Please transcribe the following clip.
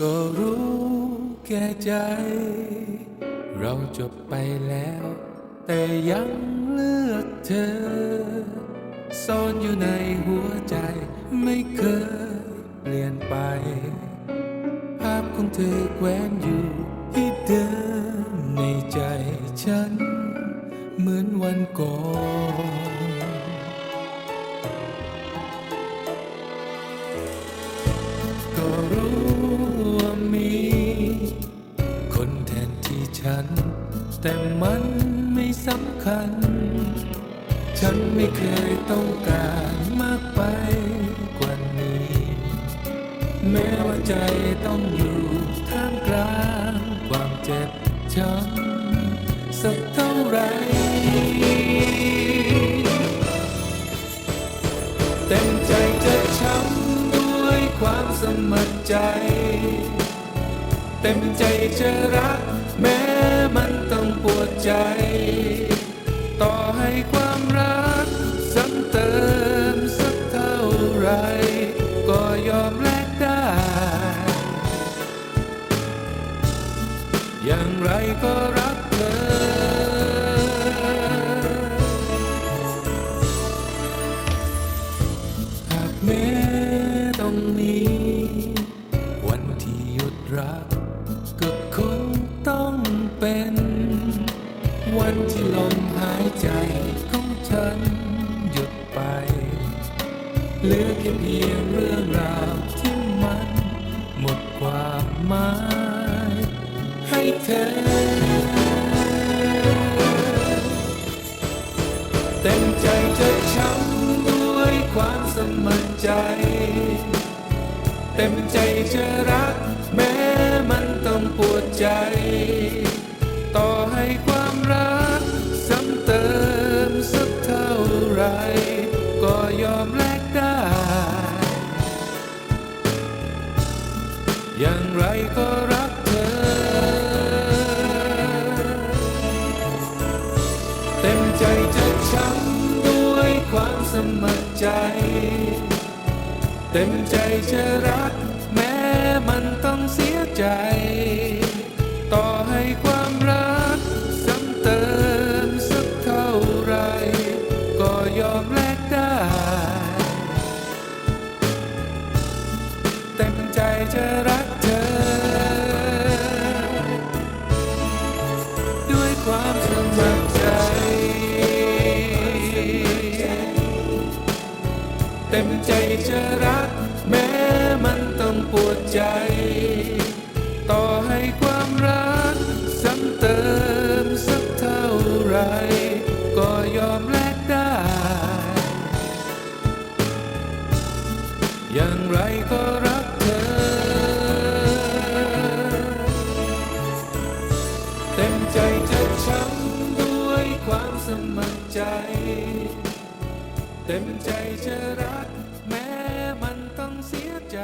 ก็รู้แก่ใจ เราจบไปแล้ว แต่ยังเลือกเธอ ซ่อนอยู่ในหัวใจไม่เคยเปลี่ยนไป ภาพของเธอแขวนอยู่ที่เดิมในใจฉัน เหมือนวันก่อน แต่มันไม่สำคัญ ฉันไม่เคยต้องการมากไปกว่านี้ แม้ว่าใจต้องอยู่ท่ามกลางความเจ็บช้ำสักเท่าไร เต็มใจจะช้ำด้วยความสมัครใจ เต็มใจจะรักแม้ ใจ ต่อให้ความรักซ้ำเติมสักเท่าไร ก็ยอมแลกได้ อย่างไรก็รักเธอ หากแม้ต้องมีวันที่หยุดรัก ก็คงต้องเป็น วันที่ลมหายใจของฉันหยุดไปเหลือแค่เพียงเรื่องราวที่มันหมดความหมายให้เธอ เต็มใจจะช้ำด้วยความสมัครใจ เต็มใจจะรักแม้มันต้องปวดใจ ต่อให้ความรัก ไรก็รักเธอ เต็มใจจะช้ำด้วยความสมัครใจ เต็มใจจะรักแม้มันต้องเสียใจ ต่อให้ความรักซ้ำเติมสักเท่าไร ก็ยอมแลกได้ เต็มใจจะรัก เต็มใจจะรัก แม้มันต้องปวดใจ ต่อให้ความรักซ้ำเติมสักเท่าไร ก็ยอมแลกได้ อย่างไรก็รักเธอ เต็มใจจะช้ำด้วยความสมัครใจ เต็มใจจะรัก แม้มันต้องเสียใจ